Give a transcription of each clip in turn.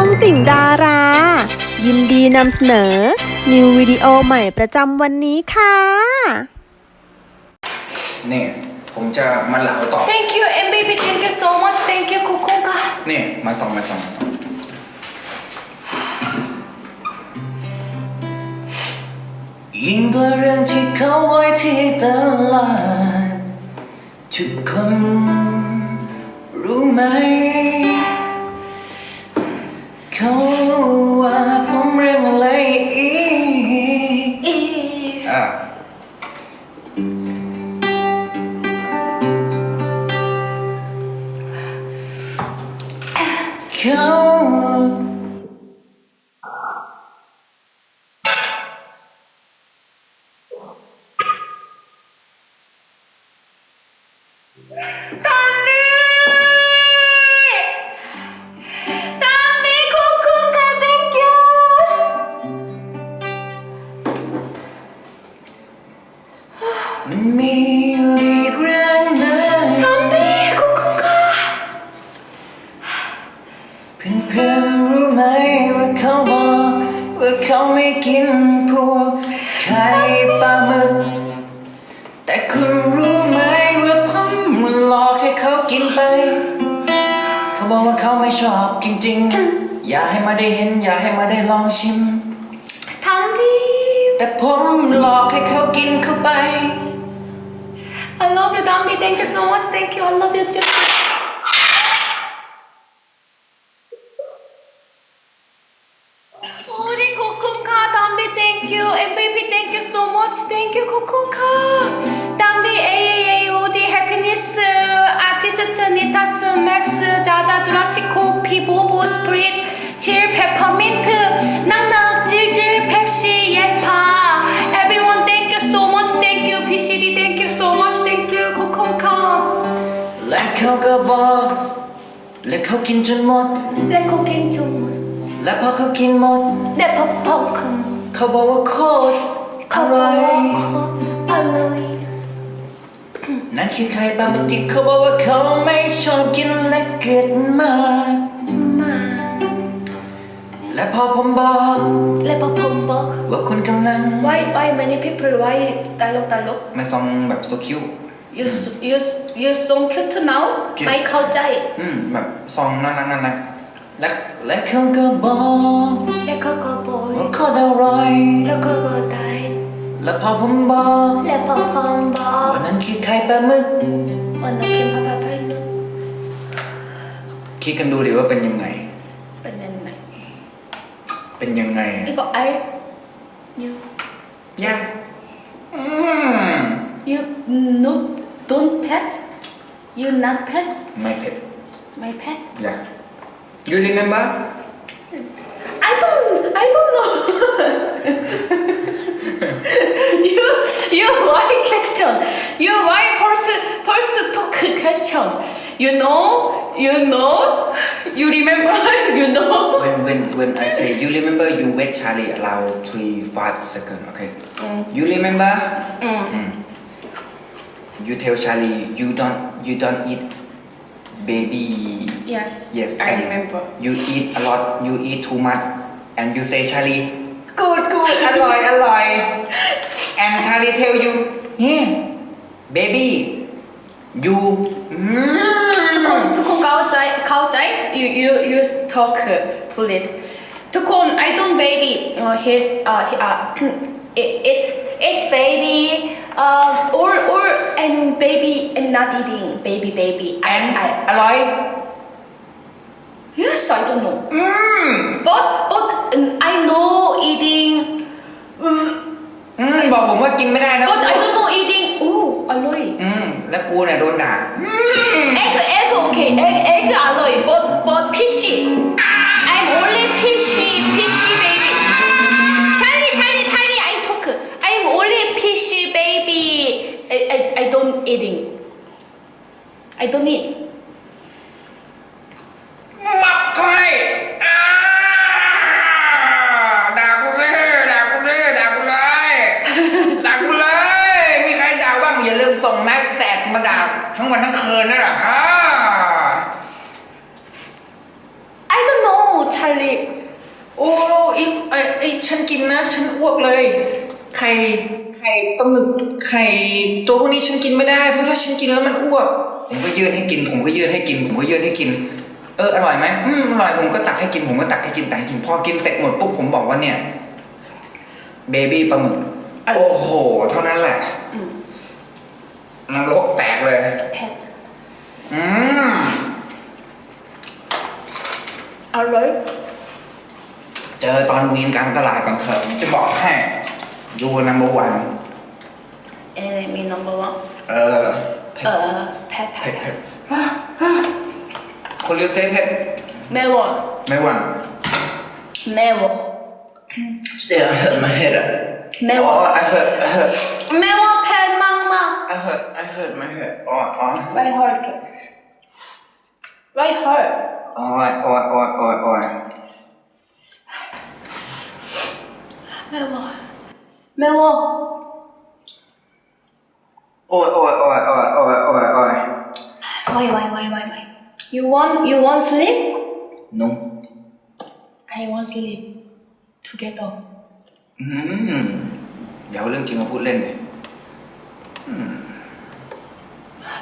องติ่งดารา ยินดีนำเสนอ นิววิดีโอใหม่ประจำวันนี้ค่ะนี่ผมจะมาเหลาต่อ Thank you, and baby, thank you so much. Thank you, Kokoga. นี่มาส่องมาส่องมาส่องยิ่งกว่าเรื่องที่เขาไว้ที่ตลาดทุกคนรู้ไหม เขาว่าผมเรื่องอะไรอีก Eh, อะเขา แต่คุณรู้ไหมว่าผมหลอกให้เขากินไป เขาบอกว่าเขาไม่ชอบจริงๆ อย่าให้มาได้เห็น อย่าให้มาได้ลองชิม ทำดีแต่ผมหลอกให้เขากินเข้าไป I love you Dami thank you so much thank you I love you too โอ้ดิขอบคุณค่ะ Dami thank you and baby thank you so much thank you ขอบคุณค่ะ 담비 AAAOD happiness 아티스트 니타스 맥스 자자 주라식 코피 보보 스프릿 질 페퍼민트 낙낙 질질 펩시 예파 everyone thank you so much thank you PCD thank you so much thank you 코쿤카 และเขาก็บอก และเขากินจนหมด 레코킹 좀 และพอเขากินหมด 레퍼펑큼 เขาบอกว่าโคตรอร่อย 알로이 นั่นคือใครบางบางทีเขาบอกว่าเขาไม่ชอบกินและเกลียดมากและพอผมบอก และพอผมบอกว่าคุณกำลัง ว่าว่า many people ว่าตลกตลกมาซองแบบโซคิว you you you so cute now ไม่เข้าใจอืมแบบซองนั่นนั่นนั่นและและเขาก็บอกและเขาก็บอกว่าเขาอร่ไรแล้วก็บอกได้ และพอผมบอกแล้วพอพอมบอกว่านั้นคือไข่ปลาหมึกวันนั้นคิมพาพาไปนุกคิดกันดูดิว่าเป็นยังไง เป็นยังไงเป็นยังไงนี่ก็ไอ้ you ยากอืม you no don't pet you not pet ไม่เผ็ด my pet ยาก you remember I don't I don't know. you you why question? You why first first talk question? You know you know you remember you know. when when when I say you remember you wait Charlie around three five second okay you remember Mm. Mm. you tell Charlie you don't you don't eat baby Yes. yes I and remember. you eat a lot you eat too much and you say Charlie good good อร่อยอร่อย and Charlie tell you yeah baby you อืม ทุกคนทุกคนเข้าใจเข้าใจ you you you talk uh, please ทุกคน I don't baby uh, his uh, he, uh it, it's it's baby uh or or I'm baby I'm not eating baby baby I and I อร่อย yes I don't know อืม but but um, I know eating อืมบอกผมว่ากินไม่ได้นะ but I don't know eating oh อร่อยอืมแล้วกูเนี่ยโดนด่า egg egg okay egg egg อร่อย but but fishy I'm only fishy fishy baby Charlie Charlie Charlie I talk I'm only fishy baby I I, I don't eating I don't eat มักใครอ่าด่ากูซิด่ากูซิด่ากูเลยด่ากูเลย มีใครด่าบ้างอย่าลืมส่งแม็กแซดมาด่าทั้งวันทั้งคืนนะอะอ่า I don't know 찰리 โอ้อีไอไอฉันกินนะ ฉันอ้วกเลย ไข่ไข่ ปลาหมึกไข่ตัวพวกนี้ฉันกินไม่ได้เพราะถ้าฉันกินแล้วมันอ้วกผมก็ยื่นให้กิน ผมก็ยื่นให้กิน ผมก็ยื่นให้กิน เอออร่อยไหมอืมอร่อยผมก็ตักให้กินผมก็ตักให้กินตักให้กินพอกินเสร็จหมดปุ๊บผมบอกว่าเนี่ยเบบี้ปลาหมึกโอ้โห เท่านั้นแหละอืม นรกแตกเลยอืมอาเลยเจอตอนวีนกลางตลาดก่อนเถอะจะบอกให้ดูนัมเบอร์วัน enemy number one เออเผ็ดเอ่อแพทแพทเผ็ดแพเผ็ทดคนเรียกเซ่เผ็ดแม่วอไม่หวั่นแม่วอ still hurt my head อะ ไม่หวั่น Oh, I hurt I hurt แม่วอแพทมังมัง I hurt I hurt my head oh oh right hard right hard oh oh oh oh oh แม่วอแม่วอ โอ้ยโอ้ยโอ้ยโอ้ยโอ้ยโอ้ยโอ้ย why why why why why you want you want sleep นุ่ม I want sleep together อืมอย่าเอาเรื่องจริงมาพูดเล่นเลย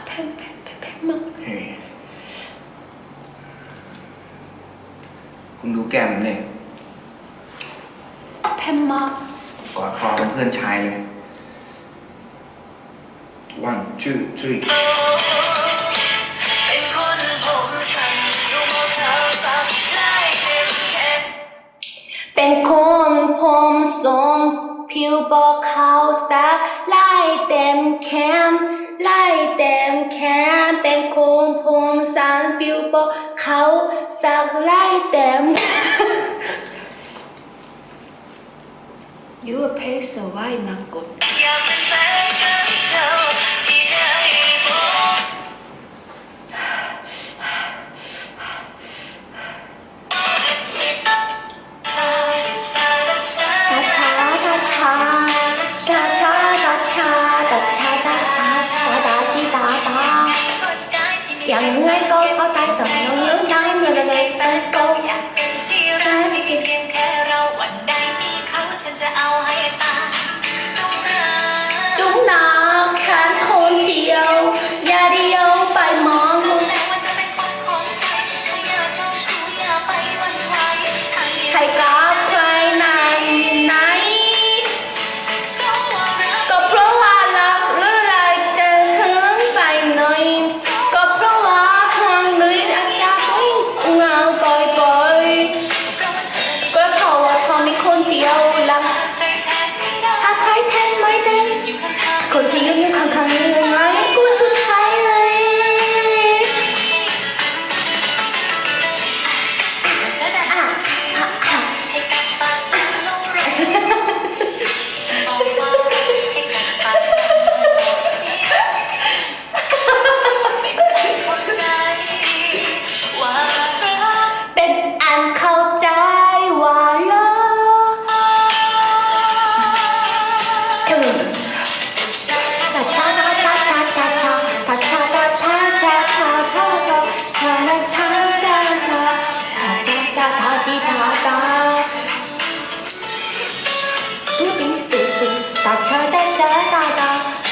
팬팬팬팬막 เฮ้ยคุณดูแก้มผมเนี่ย 팬막 กอดคอเป็นเพื่อนชายเลย one two three เป็นคนผมสนผิวบอกเขาสักไล่เต็มแขนไล่เต็มแขนเป็นคนผมสันผิวบอกเขาสักไล่เต็ม You a pace so why not good จะเอาให้ตายจงรัก จุ๊บนา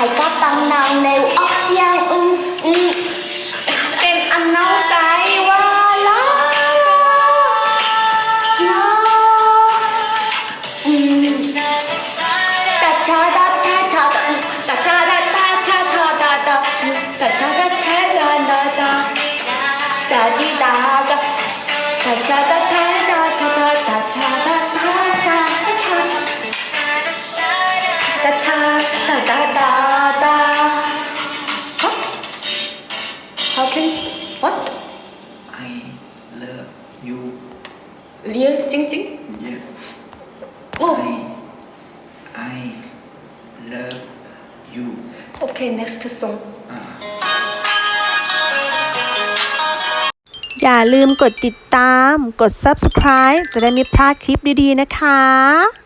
Hãy có tăng năng nếu óc xiang ưng ưng Tên ăn nấu say qua lá lá Ừm Ta cha da ta cha da Ta cha da ta cha ta da da Ta cha da cha da da da Da di da da Ta cha da ta da ta da Ta cha da ta da cha cha Ta cha da da da love you Real chính chính yes Oh I I love you Okay next song อย่าลืมกดติดตาม กด subscribe จะได้ไม่พลาดคลิปดีๆนะคะ